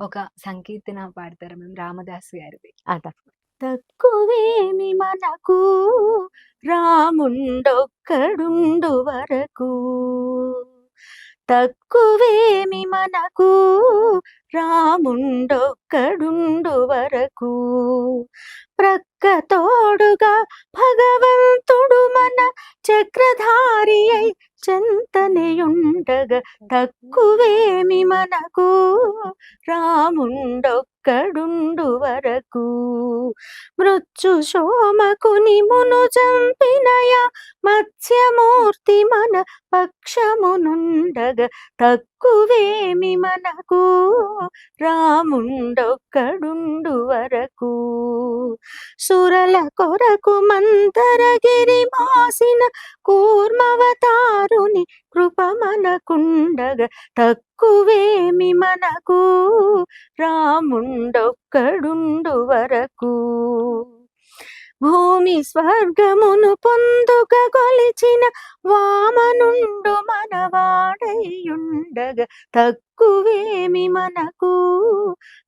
ఒక సంకీర్తన పాడతారు మేము రామదాస్ గారిది. ఆ! తక్కువేమి మనకు రాముండొక్కడుండు వరకు. తక్కువేమి మనకు రాముండొక్కడుండు వరకు. ప్రక్క తోడుగా భగవంతుడు మన చక్రధారి అయి చెంతనేయుండగ తక్కువేమి మనకు? రాముండొక్క రాముండొక్కడుండు వరకు? మృత్యు శోమకుని మును చంపినయ మత్స్యమూర్తి మన పక్షమునుండగ. తక్కువేమి మనకు? రాముండొక్కడుండు వరకు. సురల కొరకు మంతరగిరి మాసిన కూర్మవతారుని కృప మనకుండగా తక్కువేమి మనకు. రాముండొక్కడుండు వరకు. భూమి స్వర్గమును పొందుక కొలిచిన వామనుండు మనవాడయుండగా తక్కువేమి మనకు.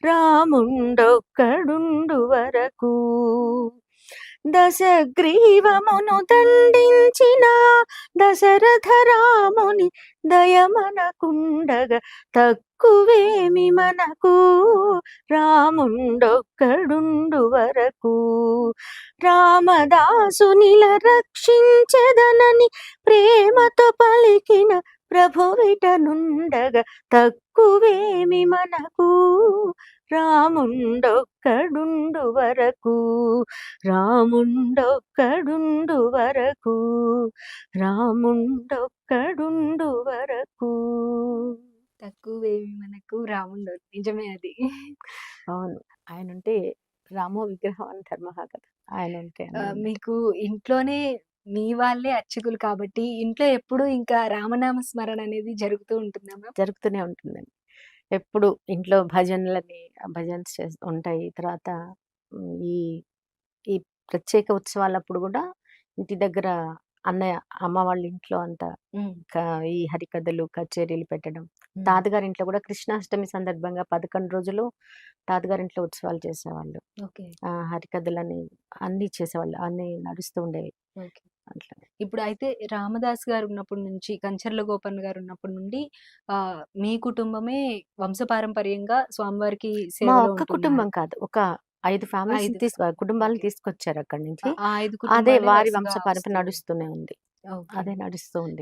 రాముండొక్కడుండు వరకు. దశగ్రీవమును దండించిన దశరథ రాముని దయమనకుండగా తక్కువేమి మనకు? రాముండొక్కడుండు వరకు రామదాసునిల రక్షించదనని ప్రేమతో పలికిన ప్రభువిటనుండగా తక్కువేమి మనకు? రాముండొక్కడుండు వరకు రాముండొక్కడుండు వరకు రాముండొక్కడుండు వరకు. తక్కువేమి మనకు? రాముండు నిజమే అది. అవును. ఆయన ఉంటే రామో విగ్రహం అని ధర్మహ కదా ఆయన ఉంటే మీకు ఇంట్లోనే మీ వాళ్ళే అర్చకులు కాబట్టి ఇంట్లో ఎప్పుడు ఇంకా రామనామ స్మరణ అనేది జరుగుతూ ఉంటుందా మ్యామ్? జరుగుతూనే ఉంటుందండి. ఎప్పుడు ఇంట్లో భజనలని భజన్స్ చేస్ ఉంటాయి. తర్వాత ఈ ఈ ప్రత్యేక ఉత్సవాలప్పుడు కూడా ఇంటి దగ్గర అన్నయ్య అమ్మ వాళ్ళ ఇంట్లో అంతా క- ఈ హరికథలు కచేరీలు పెట్టడం. తాతగారి ఇంట్లో కూడా కృష్ణాష్టమి సందర్భంగా పదకొండు రోజులు తాతగారి ఇంట్లో ఉత్సవాలు చేసేవాళ్ళు. ఓకే. ఆ హరికథలని అన్ని చేసేవాళ్ళు. అన్ని నడుస్తూ ఉండేవి. ఓకే. అట్లా. ఇప్పుడు అయితే రామదాస్ గారు ఉన్నప్పటి నుంచి కంచర్ల గోపన్ గారు ఉన్నప్పటి నుండి ఆ మీ కుటుంబమే వంశపారంపర్యంగా స్వామివారికి మా సేవలో ఒక్క కుటుంబం కాదు. ఒక ఐదు ఫ్యామిలీస్ తీసుకు కుటుంబాలను తీసుకొచ్చారు అక్కడి నుంచి. అదే వారి వంశ పరంపర నడుస్తూనే ఉంది. అదే నడుస్తూ ఉంది.